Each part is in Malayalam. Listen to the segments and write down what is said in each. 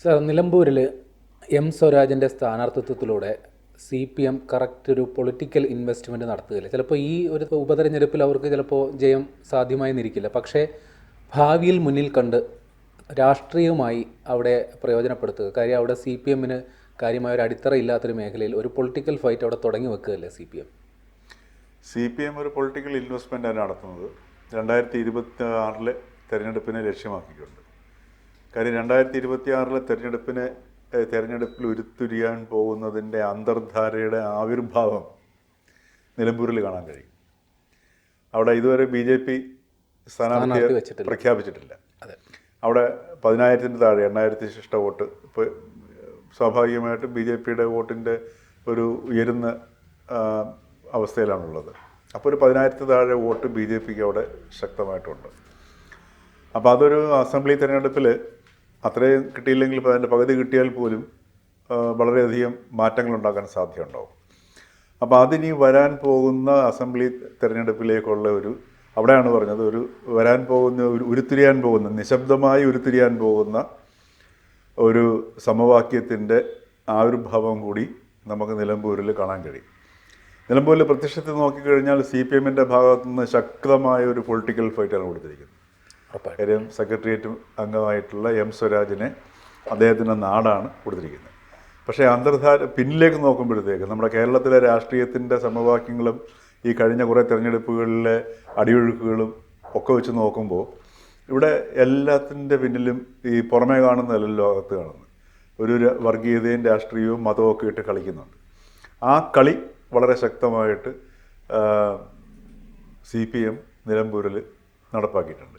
സർ നിലമ്പൂരിൽ എം സ്വരാജിന്റെ സ്ഥാനാർത്ഥിത്വത്തിലൂടെ സി പി എം കറക്റ്റ് ഒരു പൊളിറ്റിക്കൽ ഇൻവെസ്റ്റ്മെന്റ് നടത്തുകയില്ല. ചിലപ്പോൾ ഈ ഒരു ഉപതെരഞ്ഞെടുപ്പിൽ അവർക്ക് ചിലപ്പോൾ ജയം സാധ്യമായി നിൽക്കില്ല പക്ഷേ ഭാവിയിൽ മുന്നിൽ കണ്ട് രാഷ്ട്രീയമായി അവിടെ പ്രയോജനപ്പെടുത്തുക. കാര്യം അവിടെ സി പി എമ്മിന് കാര്യമായ ഒരു അടിത്തറ ഇല്ലാത്തൊരു മേഖലയിൽ ഒരു പൊളിറ്റിക്കൽ ഫൈറ്റ് അവിടെ തുടങ്ങി വെക്കുകയല്ലേ C P M? C P M ഒരു പൊളിറ്റിക്കൽ ഇൻവെസ്റ്റ്മെന്റാണ് നടത്തുന്നത്. രണ്ടായിരത്തി ഇരുപത്തി ആറിലെ തെരഞ്ഞെടുപ്പിനെ ലക്ഷ്യമാക്കിക്കൊണ്ട്. കാര്യം രണ്ടായിരത്തി ഇരുപത്തി ആറിലെ തെരഞ്ഞെടുപ്പിനെ തെരഞ്ഞെടുപ്പിൽ ഉരുത്തിരിയാൻ പോകുന്നതിന്റെ അന്തർധാരയുടെ ആവിർഭാവം നിലമ്പൂരിൽ കാണാൻ കഴിയും. അവിടെ ഇതുവരെ ബി ജെ പി സ്ഥാനാർത്ഥി സ്ഥാനാർത്ഥിയെ പ്രഖ്യാപിച്ചിട്ടില്ല. അവിടെ പതിനായിരത്തിന് താഴെ എണ്ണായിരത്തി ശിഷ്ട വോട്ട്. ഇപ്പോൾ സ്വാഭാവികമായിട്ടും ബി ജെ പിയുടെ വോട്ടിന്റെ ഒരു ഉയരുന്ന അവസ്ഥയിലാണുള്ളത്. അപ്പോൾ ഒരു പതിനായിരത്തി താഴെ വോട്ട് ബി ജെ പിക്ക് അവിടെ ശക്തമായിട്ടുണ്ട്. അപ്പോൾ അതൊരു അസംബ്ലി തിരഞ്ഞെടുപ്പിൽ അത്രയും കിട്ടിയില്ലെങ്കിൽ ഇപ്പോൾ അതിന്റെ പകുതി കിട്ടിയാൽ പോലും വളരെയധികം മാറ്റങ്ങൾ ഉണ്ടാക്കാൻ സാധ്യതയുണ്ടാവും. അപ്പോൾ അതിനി വരാൻ പോകുന്ന അസംബ്ലി തിരഞ്ഞെടുപ്പിലേക്കുള്ള ഒരു അവിടെയാണ് പറഞ്ഞത് ഒരു വരാൻ പോകുന്ന ഒരു ഉരുത്തിരിയാൻ പോകുന്ന നിശബ്ദമായി ഉരുത്തിരിയാൻ പോകുന്ന ഒരു സമവാക്യത്തിന്റെ ആവിർഭാവം കൂടി നമുക്ക് നിലമ്പൂരിൽ കാണാൻ കഴിയും. നിലമ്പൂരിൽ പ്രത്യക്ഷത്തിൽ നോക്കിക്കഴിഞ്ഞാൽ സി പി എമ്മിന്റെ ഭാഗത്തു നിന്ന് ശക്തമായ ഒരു പൊളിറ്റിക്കൽ ഫൈറ്റാണ് കൊടുത്തിരിക്കുന്നത്. കാര്യം സെക്രട്ടേറിയറ്റ് അംഗമായിട്ടുള്ള എം സ്വരാജിനെ അദ്ദേഹത്തിന്റെ നാടാണ് കൊടുത്തിരിക്കുന്നത്. പക്ഷേ അന്തർധാര പിന്നിലേക്ക് നോക്കുമ്പോഴത്തേക്ക് നമ്മുടെ കേരളത്തിലെ രാഷ്ട്രീയത്തിന്റെ സമവാക്യങ്ങളും ഈ കഴിഞ്ഞ കുറേ തിരഞ്ഞെടുപ്പുകളിലെ അടിയൊഴുക്കുകളും ഒക്കെ വെച്ച് നോക്കുമ്പോൾ ഇവിടെ എല്ലാത്തിന്റെ പിന്നിലും ഈ പുറമേ കാണുന്നതല്ല ലോകത്ത് കാണുന്നത് ഒരു വർഗീയതയും രാഷ്ട്രീയവും മതവും ഒക്കെ ഇട്ട് കളിക്കുന്നുണ്ട്. ആ കളി വളരെ ശക്തമായിട്ട് സി പി എം നിലമ്പൂരിൽ നടപ്പാക്കിയിട്ടുണ്ട്.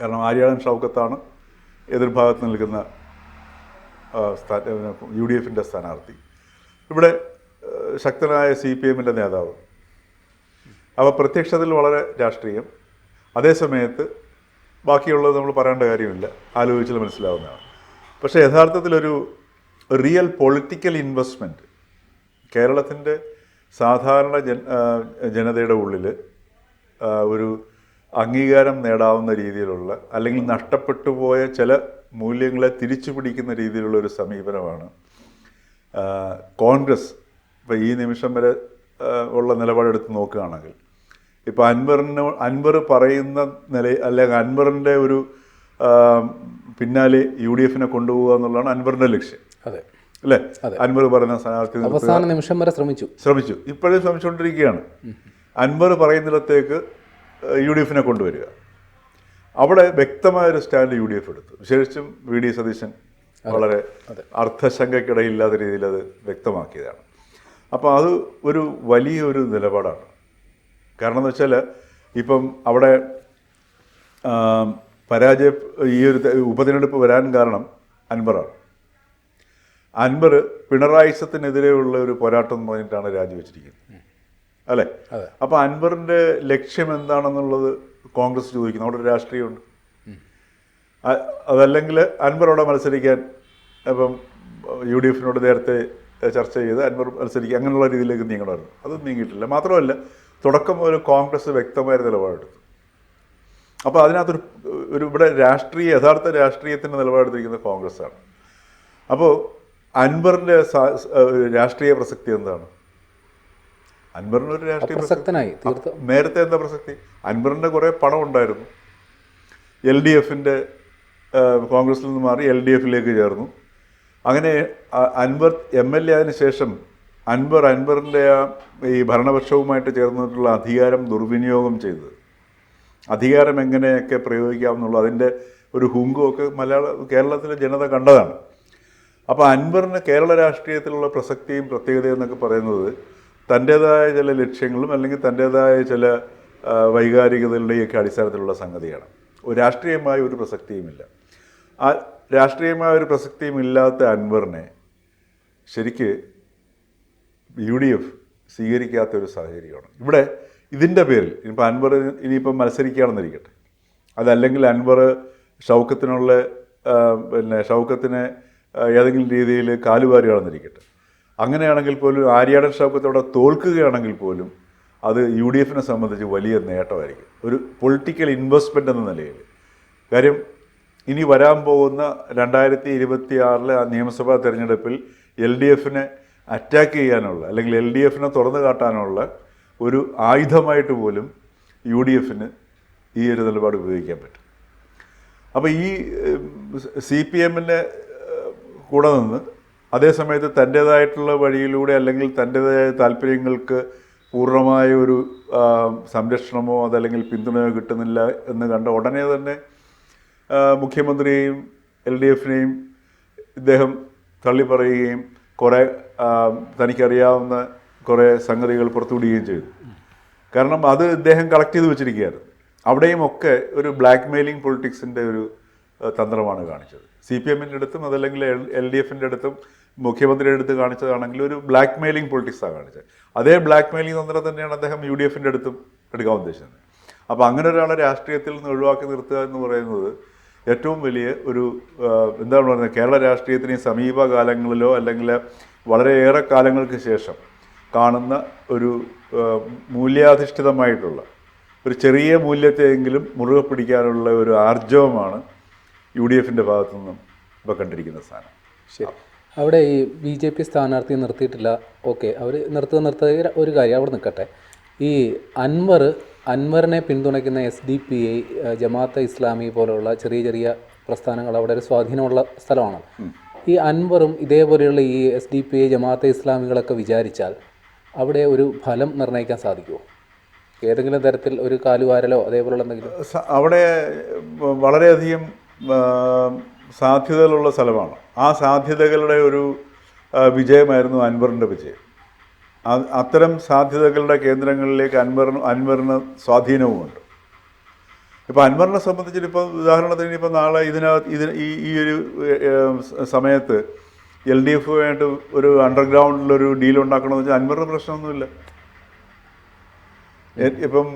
കാരണം ആര്യാടൻ ഷൗക്കത്താണ് എതിർഭാഗത്ത് നിൽക്കുന്ന യു ഡി എഫിന്റെ സ്ഥാനാർത്ഥി. ഇവിടെ ശക്തനായ സി പി എമ്മിന്റെ നേതാവ്. അവ പ്രത്യക്ഷത്തിൽ വളരെ രാഷ്ട്രീയം. അതേസമയത്ത് ബാക്കിയുള്ളത് നമ്മൾ പറയേണ്ട കാര്യമില്ല. ആലോചിച്ചാൽ മനസ്സിലാവുന്നതാണ്. പക്ഷേ യഥാർത്ഥത്തിലൊരു റിയൽ പൊളിറ്റിക്കൽ ഇൻവെസ്റ്റ്മെന്റ് കേരളത്തിന്റെ സാധാരണ ജനതയുടെ ഉള്ളിൽ ഒരു അംഗീകാരം നേടാവുന്ന രീതിയിലുള്ള അല്ലെങ്കിൽ നഷ്ടപ്പെട്ടു പോയ ചില മൂല്യങ്ങളെ തിരിച്ചു പിടിക്കുന്ന രീതിയിലുള്ള ഒരു സമീപനമാണ്. കോൺഗ്രസ് ഇപ്പോൾ ഈ നിമിഷം വരെ ഉള്ള നിലപാടെടുത്ത് നോക്കുകയാണെങ്കിൽ ഇപ്പോൾ അൻവറിന് അൻവർ പറയുന്ന നില അല്ലെങ്കിൽ അൻവറിന്റെ ഒരു പിന്നാലെ യു ഡി എഫിനെ കൊണ്ടുപോകുക എന്നുള്ളതാണ് അൻവറിന്റെ ലക്ഷ്യം. അതെ. അല്ലേ? അൻവർ പറയുന്ന സ്ഥാനാർത്ഥി. അവസാന നിമിഷം വരെ ശ്രമിച്ചു. ശ്രമിച്ചു. ഇപ്പോഴും ശ്രമിച്ചുകൊണ്ടിരിക്കുകയാണ്. അൻവർ പറയുന്നിടത്തേക്ക് യു ഡി എഫിനെ കൊണ്ടുവരിക. അവിടെ വ്യക്തമായൊരു സ്റ്റാൻഡ് യു ഡി എഫ് എടുത്തു. വിശേഷിച്ചും വി ഡി സതീശൻ വളരെ അർത്ഥശങ്കയ്ക്കിടയില്ലാത്ത രീതിയിൽ അത് വ്യക്തമാക്കിയതാണ്. അപ്പോൾ അത് ഒരു വലിയൊരു നിലപാടാണ്. കാരണം എന്ന് വെച്ചാൽ ഇപ്പം അവിടെ പരാജയ ഈ ഒരു ഉപതിരഞ്ഞെടുപ്പ് വരാൻ കാരണം അൻവറാണ്. അൻവർ പിണറായിസത്തിനെതിരെയുള്ള ഒരു പോരാട്ടം എന്ന് പറഞ്ഞിട്ടാണ് രാജിവെച്ചിരിക്കുന്നത്. അല്ലേ? അപ്പൊ അപ്പോൾ അൻവറിന്റെ ലക്ഷ്യം എന്താണെന്നുള്ളത് കോൺഗ്രസ് ചോദിക്കുന്നു. അവിടെ ഒരു രാഷ്ട്രീയമുണ്ട്. അതല്ലെങ്കിൽ അൻവർ അവിടെ മത്സരിക്കാൻ ഇപ്പം യു ഡി എഫിനോട് നേരത്തെ ചർച്ച ചെയ്ത് അൻവർ മത്സരിക്കുക അങ്ങനെയുള്ള രീതിയിലേക്ക് നീങ്ങണമായിരുന്നു. അത് നീങ്ങിയിട്ടില്ല. മാത്രമല്ല തുടക്കം ഒരു കോൺഗ്രസ് വ്യക്തമായ നിലപാടെടുത്തു. അപ്പോൾ അതിനകത്തൊരു ഒരു ഇവിടെ രാഷ്ട്രീയ യഥാർത്ഥ രാഷ്ട്രീയത്തിന്റെ നിലപാടെടുത്തിരിക്കുന്നത് കോൺഗ്രസ്സാണ്. അപ്പോൾ അൻവറിന്റെ രാഷ്ട്രീയ പ്രസക്തി എന്താണ്? അൻവറിന് ഒരു രാഷ്ട്രീയ പ്രസക്തി. പ്രസക്തനായി നേരത്തെ എന്താ പ്രസക്തി? അൻവറിന്റെ കുറേ പണം ഉണ്ടായിരുന്നു എൽ ഡി എഫിന്റെ കോൺഗ്രസിൽ നിന്ന് മാറി എൽ ഡി എഫിലേക്ക് ചേർന്നു. അങ്ങനെ അൻവർ എം എൽ എ ആയതിനു ശേഷം അൻവർ അൻവറിന്റെ ആ ഈ ഭരണപക്ഷവുമായിട്ട് ചേർന്നിട്ടുള്ള അധികാരം ദുർവിനിയോഗം ചെയ്തത്. അധികാരം എങ്ങനെയൊക്കെ പ്രയോഗിക്കാം എന്നുള്ള അതിന്റെ ഒരു ഹുങ്കുമൊക്കെ മലയാള കേരളത്തിലെ ജനത കണ്ടതാണ്. അപ്പോൾ അൻവറിന് കേരള രാഷ്ട്രീയത്തിലുള്ള പ്രസക്തിയും പ്രത്യേകതയും എന്നൊക്കെ പറയുന്നത് തന്റേതായ ചില ലക്ഷ്യങ്ങളും അല്ലെങ്കിൽ തന്റേതായ ചില വൈകാരികതകളുടെയൊക്കെ അടിസ്ഥാനത്തിലുള്ള സംഗതിയാണ്. രാഷ്ട്രീയമായ ഒരു പ്രസക്തിയുമില്ല. ആ രാഷ്ട്രീയമായ ഒരു പ്രസക്തിയും ഇല്ലാത്ത അൻവറിനെ ശരിക്ക് യു ഡി എഫ് സ്വീകരിക്കാത്ത ഒരു സാഹചര്യമാണ്. ഇവിടെ ഇതിന്റെ പേരിൽ ഇനിയിപ്പോൾ അൻവർ ഇനിയിപ്പം മത്സരിക്കുകയാണെന്നിരിക്കട്ടെ. അതല്ലെങ്കിൽ അൻവർ ഷൗക്കത്തിനുള്ള പിന്നെ ഷൗക്കത്തിനെ ഏതെങ്കിലും രീതിയിൽ കാലുവാരുകയാണെന്നിരിക്കട്ടെ. അങ്ങനെയാണെങ്കിൽ പോലും ആര്യാടൻ ഷൗക്കത്തോടെ തോൽക്കുകയാണെങ്കിൽ പോലും അത് യു ഡി എഫിനെ സംബന്ധിച്ച് വലിയ നേട്ടമായിരിക്കും. ഒരു പൊളിറ്റിക്കൽ ഇൻവെസ്റ്റ്മെന്റ് എന്ന നിലയിൽ. കാര്യം ഇനി വരാൻ പോകുന്ന രണ്ടായിരത്തി ഇരുപത്തി ആറിലെ നിയമസഭാ തെരഞ്ഞെടുപ്പിൽ എൽ ഡി എഫിനെ അറ്റാക്ക് ചെയ്യാനുള്ള അല്ലെങ്കിൽ എൽ ഡി എഫിനെ തുറന്നു കാട്ടാനുള്ള ഒരു ആയുധമായിട്ട് പോലും യു ഡി എഫിന് ഈ ഒരു നിലപാട് ഉപയോഗിക്കാൻ പറ്റും. അപ്പോൾ ഈ സി പി എമ്മിന്റെ കൂടെ നിന്ന് അതേസമയത്ത് തന്റേതായിട്ടുള്ള വഴിയിലൂടെ അല്ലെങ്കിൽ തന്റേതായ താല്പര്യങ്ങൾക്ക് പൂർണമായ ഒരു സംരക്ഷണമോ അതല്ലെങ്കിൽ പിന്തുണയോ കിട്ടുന്നില്ല എന്ന് കണ്ട ഉടനെ തന്നെ മുഖ്യമന്ത്രിയെയും എൽ ഡി എഫിനെയും ഇദ്ദേഹം തള്ളി പറയുകയും കുറേ തനിക്കറിയാവുന്ന കുറേ സംഗതികൾ പുറത്തുവിടുകയും ചെയ്തു. കാരണം അത് ഇദ്ദേഹം കളക്ട് ചെയ്ത് വെച്ചിരിക്കുകയായിരുന്നു. അവിടെയും ഒക്കെ ഒരു ബ്ലാക്ക് മെയിലിംഗ് പൊളിറ്റിക്സിന്റെ ഒരു തന്ത്രമാണ് കാണിച്ചത്. സി പി എമ്മിന്റെ അടുത്തും അതല്ലെങ്കിൽ എൽ ഡി എഫിന്റെ അടുത്തും മുഖ്യമന്ത്രിയുടെ അടുത്ത് കാണിച്ചതാണെങ്കിൽ ഒരു ബ്ലാക്ക് മെയിലിംഗ് പൊളിറ്റിക്സാണ് കാണിച്ചത്. അതേ ബ്ലാക്ക് മെയിലിംഗ് തന്ത്രം തന്നെയാണ് അദ്ദേഹം യു ഡി എഫിന്റെ അടുത്തും എടുക്കാൻ ഉദ്ദേശിച്ചത്. അപ്പോൾ അങ്ങനെ ഒരാളെ രാഷ്ട്രീയത്തിൽ നിന്ന് ഒഴിവാക്കി നിർത്തുക എന്ന് പറയുന്നത് ഏറ്റവും വലിയ ഒരു എന്താണ് പറയുന്നത് കേരള രാഷ്ട്രീയത്തിന് സമീപകാലങ്ങളിലോ അല്ലെങ്കിൽ വളരെയേറെ കാലങ്ങൾക്ക് ശേഷം കാണുന്ന ഒരു മൂല്യാധിഷ്ഠിതമായിട്ടുള്ള ഒരു ചെറിയ മൂല്യത്തെയെങ്കിലും മുറുകെ പിടിക്കാനുള്ള ഒരു ആർജവമാണ് യു ഡി എഫിന്റെ ഭാഗത്തു നിന്നും ഇപ്പോൾ കണ്ടിരിക്കുന്ന സ്ഥാനം ശരി. അവിടെ ഈ ബി ജെ പി സ്ഥാനാർത്ഥി നിർത്തിയിട്ടില്ല. ഓക്കെ. അവർ നിർത്തുക നിർത്തുക ഒരു കാര്യം അവിടെ നിൽക്കട്ടെ. ഈ അൻവർ അൻവറിനെ പിന്തുണയ്ക്കുന്ന S D P I Jamaat Islami പോലെയുള്ള ചെറിയ ചെറിയ പ്രസ്ഥാനങ്ങൾ അവിടെ ഒരു സ്വാധീനമുള്ള സ്ഥലമാണ്. ഈ അൻവറും ഇതേപോലെയുള്ള ഈ S D P I Jamaate ഇസ്ലാമികളൊക്കെ വിചാരിച്ചാൽ അവിടെ ഒരു ഫലം നിർണയിക്കാൻ സാധിക്കുമോ ഏതെങ്കിലും തരത്തിൽ ഒരു കാലുവാരലോ അതേപോലുള്ള എന്തെങ്കിലും? അവിടെ വളരെയധികം സാധ്യതകളുള്ള സ്ഥലമാണ്. ആ സാധ്യതകളുടെ ഒരു വിജയമായിരുന്നു അൻവറിന്റെ വിജയം. അത് അത്തരം സാധ്യതകളുടെ കേന്ദ്രങ്ങളിലേക്ക് അൻവറിന് അൻവറിന് സ്വാധീനവുമുണ്ട്. ഇപ്പോൾ അൻവറിനെ സംബന്ധിച്ചിട്ട് ഇപ്പോൾ ഉദാഹരണത്തിന് ഇപ്പോൾ നാളെ ഇതിനകത്ത് ഇതിന് ഈ ഈ ഒരു സമയത്ത് എൽ ഡി എഫുമായിട്ട് ഒരു അണ്ടർഗ്രൗണ്ടിലൊരു ഡീൽ ഉണ്ടാക്കണമെന്ന് വെച്ചാൽ അൻവറിന് പ്രശ്നമൊന്നുമില്ല. ഇപ്പം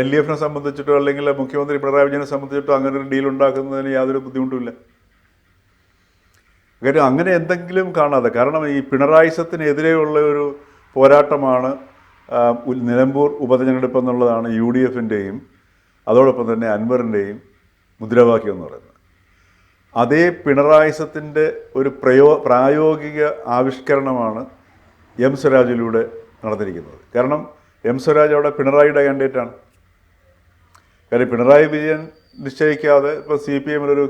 എൽ ഡി എഫിനെ സംബന്ധിച്ചിട്ടോ അല്ലെങ്കിൽ മുഖ്യമന്ത്രി പിണറായി വിജയനെ സംബന്ധിച്ചിട്ടോ അങ്ങനെ ഒരു ഡീൽ ഉണ്ടാക്കുന്നതിന് യാതൊരു ബുദ്ധിമുട്ടുമില്ല. കാര്യം അങ്ങനെ എന്തെങ്കിലും കാണാതെ കാരണം ഈ പിണറായിസത്തിനെതിരെയുള്ള ഒരു പോരാട്ടമാണ് നിലമ്പൂർ ഉപതെരഞ്ഞെടുപ്പ് എന്നുള്ളതാണ് യു ഡി എഫിന്റെയും അതോടൊപ്പം തന്നെ അൻവറിന്റെയും മുദ്രാവാക്യം എന്ന് പറയുന്നത്. അതേ പിണറായിസത്തിന്റെ ഒരു പ്രയോ പ്രായോഗിക ആവിഷ്കരണമാണ് എം സ്വരാജിലൂടെ നടന്നിരിക്കുന്നത്. കാരണം എം സ്വരാജ് അവിടെ പിണറായിയുടെ കാൻഡിഡേറ്റാണ് കാര്യം പിണറായി വിജയൻ നിശ്ചയിക്കാതെ ഇപ്പോൾ സി പി എമ്മിലൊരു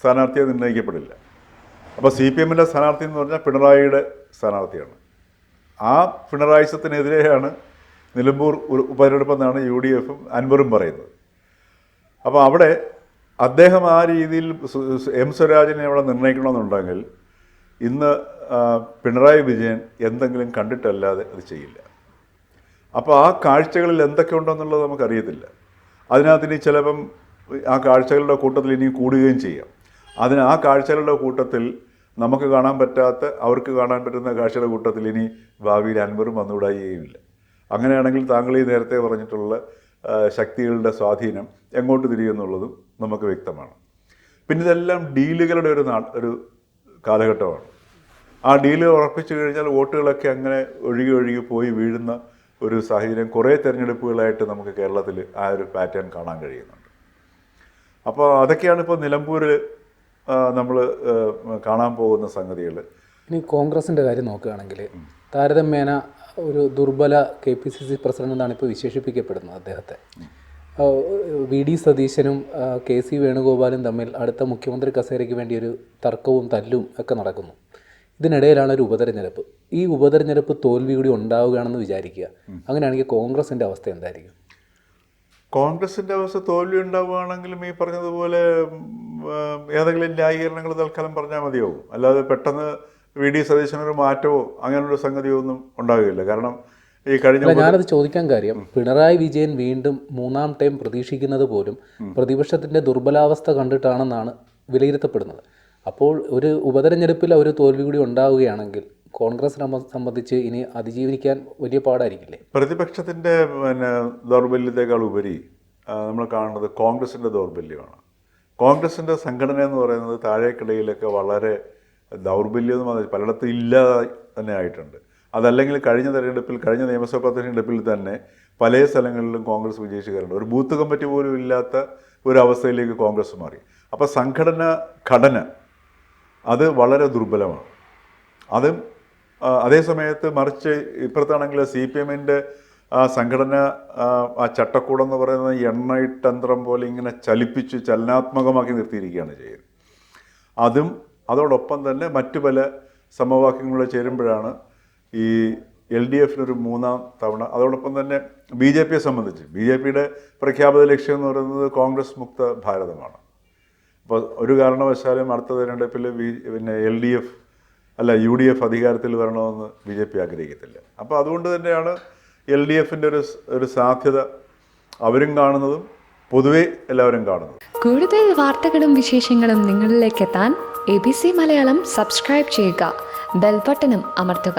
സ്ഥാനാർത്ഥിയെ നിർണയിക്കപ്പെടില്ല. അപ്പോൾ സി പി എമ്മിന്റെ സ്ഥാനാർത്ഥി എന്ന് പറഞ്ഞാൽ പിണറായിയുടെ സ്ഥാനാർത്ഥിയാണ്. ആ പിണറായിസത്തിനെതിരെയാണ് നിലമ്പൂർ ഉപതെരഞ്ഞെടുപ്പെന്നാണ് യു ഡി എഫും അൻവറും പറയുന്നത്. അപ്പോൾ അവിടെ അദ്ദേഹം ആ രീതിയിൽ എം സ്വരാജിനെ അവിടെ നിർണയിക്കണമെന്നുണ്ടെങ്കിൽ ഇന്ന് പിണറായി വിജയൻ എന്തെങ്കിലും കണ്ടിട്ടല്ലാതെ അത് ചെയ്യില്ല. അപ്പോൾ ആ കാഴ്ചകളിൽ എന്തൊക്കെ ഉണ്ടെന്നുള്ളത് നമുക്കറിയത്തില്ല. അതിനകത്ത് ഇനി ചിലപ്പം ആ കാഴ്ചകളുടെ കൂട്ടത്തിൽ ഇനി കൂടുകയും ചെയ്യാം. അതിന് ആ കാഴ്ചകളുടെ കൂട്ടത്തിൽ നമുക്ക് കാണാൻ പറ്റാത്ത അവർക്ക് കാണാൻ പറ്റുന്ന കാഴ്ചയുടെ കൂട്ടത്തിൽ ഇനി ഭാവിയിൽ അൻവറും വന്നുകൂടായികയുമില്ല. അങ്ങനെയാണെങ്കിൽ താങ്കൾ ഈ നേരത്തെ പറഞ്ഞിട്ടുള്ള ശക്തികളുടെ സ്വാധീനം എങ്ങോട്ട് തിരിയുമെന്നുള്ളതും നമുക്ക് വ്യക്തമാണ്. പിന്നെ ഇതെല്ലാം ഡീലുകളുടെ ഒരു നാ ഒരു കാലഘട്ടമാണ്. ആ ഡീൽ ഉറപ്പിച്ചു കഴിഞ്ഞാൽ വോട്ടുകളൊക്കെ അങ്ങനെ ഒഴുകി ഒഴുകി പോയി വീഴുന്ന ഒരു സാഹചര്യം കുറേ തിരഞ്ഞെടുപ്പുകളായിട്ട് നമുക്ക് കേരളത്തിൽ ആ ഒരു പാറ്റേൺ കാണാൻ കഴിയുന്നുണ്ട്. അപ്പോൾ അതൊക്കെയാണ് ഇപ്പോൾ നിലമ്പൂരിൽ നമ്മൾ കാണാൻ പോകുന്ന സംഗതികൾ. ഇനി കോൺഗ്രസിന്റെ കാര്യം നോക്കുകയാണെങ്കിൽ താരതമ്യേന ഒരു ദുർബല K P C C president എന്നാണ് ഇപ്പോൾ വിശേഷിപ്പിക്കപ്പെടുന്നത് അദ്ദേഹത്തെ. വി ഡി സതീശനും കെ സി വേണുഗോപാലും തമ്മിൽ അടുത്ത മുഖ്യമന്ത്രി കസേരയ്ക്ക് വേണ്ടി ഒരു തർക്കവും തല്ലും ഒക്കെ നടക്കുന്നു. ഇതിനിടയിലാണ് ഒരു ഉപതെരഞ്ഞെടുപ്പ്. ഈ ഉപതെരഞ്ഞെടുപ്പ് തോൽവി കൂടി ഉണ്ടാവുകയാണെന്ന് വിചാരിക്കുക. അങ്ങനെയാണെങ്കിൽ കോൺഗ്രസിന്റെ അവസ്ഥ എന്തായിരിക്കും? കോൺഗ്രസിന്റെ അവസ്ഥ തോൽവി ഉണ്ടാവുകയാണെങ്കിലും ഈ പറഞ്ഞതുപോലെ ഏതെങ്കിലും ന്യായീകരണങ്ങൾ തൽക്കാലം പറഞ്ഞാൽ മതിയാവും. അല്ലാതെ പെട്ടെന്ന് വി ഡി സതീശനൊരു മാറ്റമോ അങ്ങനെയുള്ള സംഗതിയോ ഒന്നും ഉണ്ടാവുകയില്ല. കാരണം ഈ കഴിഞ്ഞ ഞാനത് ചോദിക്കാൻ കാര്യം പിണറായി വിജയൻ വീണ്ടും മൂന്നാം ടൈം പ്രതീക്ഷിക്കുന്നത് പോലും പ്രതിപക്ഷത്തിന്റെ ദുർബലാവസ്ഥ കണ്ടിട്ടാണെന്നാണ് വിലയിരുത്തപ്പെടുന്നത്. അപ്പോൾ ഒരു ഉപതെരഞ്ഞെടുപ്പിൽ ഒരു തോൽവി കൂടി ഉണ്ടാവുകയാണെങ്കിൽ കോൺഗ്രസ് സംബന്ധിച്ച് ഇനി അതിജീവിക്കാൻ വലിയ പാടായിരിക്കില്ലേ? പ്രതിപക്ഷത്തിന്റെ പിന്നെ ദൗർബല്യത്തെക്കാൾ ഉപരി നമ്മൾ കാണുന്നത് കോൺഗ്രസിന്റെ ദൗർബല്യമാണ്. കോൺഗ്രസിന്റെ സംഘടന എന്ന് പറയുന്നത് താഴേക്കിടയിലൊക്കെ വളരെ ദൗർബല്യം എന്ന് പറഞ്ഞാൽ പലയിടത്തും ഇല്ലാതെ തന്നെ ആയിട്ടുണ്ട്. അതല്ലെങ്കിൽ കഴിഞ്ഞ തെരഞ്ഞെടുപ്പിൽ കഴിഞ്ഞ നിയമസഭാ തെരഞ്ഞെടുപ്പിൽ തന്നെ പല സ്ഥലങ്ങളിലും കോൺഗ്രസ് വിജയിച്ചു കയറുന്നുണ്ട് ഒരു ബൂത്ത് കമ്മിറ്റി പോലും ഇല്ലാത്ത ഒരു അവസ്ഥയിലേക്ക് കോൺഗ്രസ് മാറി. അപ്പോൾ സംഘടന ഘടന അത് വളരെ ദുർബലമാണ്. അത് അതേസമയത്ത് അതേ സമയത്ത് മറിച്ച് ഇപ്പുറത്താണെങ്കിൽ സി പി എമ്മിന്റെ ആ സംഘടന ആ, ആ ചട്ടക്കൂടം എന്ന് പറയുന്നത് എണ്ണയിട്ടന്ത്രം പോലെ ഇങ്ങനെ ചലിപ്പിച്ച് ചലനാത്മകമാക്കി നിർത്തിയിരിക്കുകയാണ് ചെയ്യുന്നത് അതും അതോടൊപ്പം തന്നെ മറ്റു പല സമവാക്യങ്ങളിൽ ചേരുമ്പോഴാണ് ഈ എൽ ഡി എഫിനൊരു മൂന്നാം തവണ അതോടൊപ്പം തന്നെ ബി ജെ പിയെ സംബന്ധിച്ച് ബി ജെ പിയുടെ പ്രഖ്യാപിത ലക്ഷ്യം എന്ന് പറയുന്നത് കോൺഗ്രസ് മുക്ത ഭാരതമാണ്. അപ്പോൾ ഒരു കാരണവശാലും അടുത്ത തെരഞ്ഞെടുപ്പിൽ ബി പിന്നെ എൽ ഡി എഫ് അല്ല യു ഡി എഫ് അധികാരത്തിൽ വരണമെന്ന് ബി ജെ പി ആഗ്രഹിക്കത്തില്ല. അപ്പോൾ അതുകൊണ്ട് തന്നെയാണ് എൽ ഡി എഫിന്റെ ഒരു ഒരു സാധ്യത അവരും കാണുന്നതും പൊതുവെ എല്ലാവരും കാണുന്നതും. കൂടുതൽ വാർത്തകളും വിശേഷങ്ങളും നിങ്ങളിലേക്ക് എത്താൻ A B C Malayalam subscribe ചെയ്യുക. ബെൽബട്ടനും അമർത്തുക.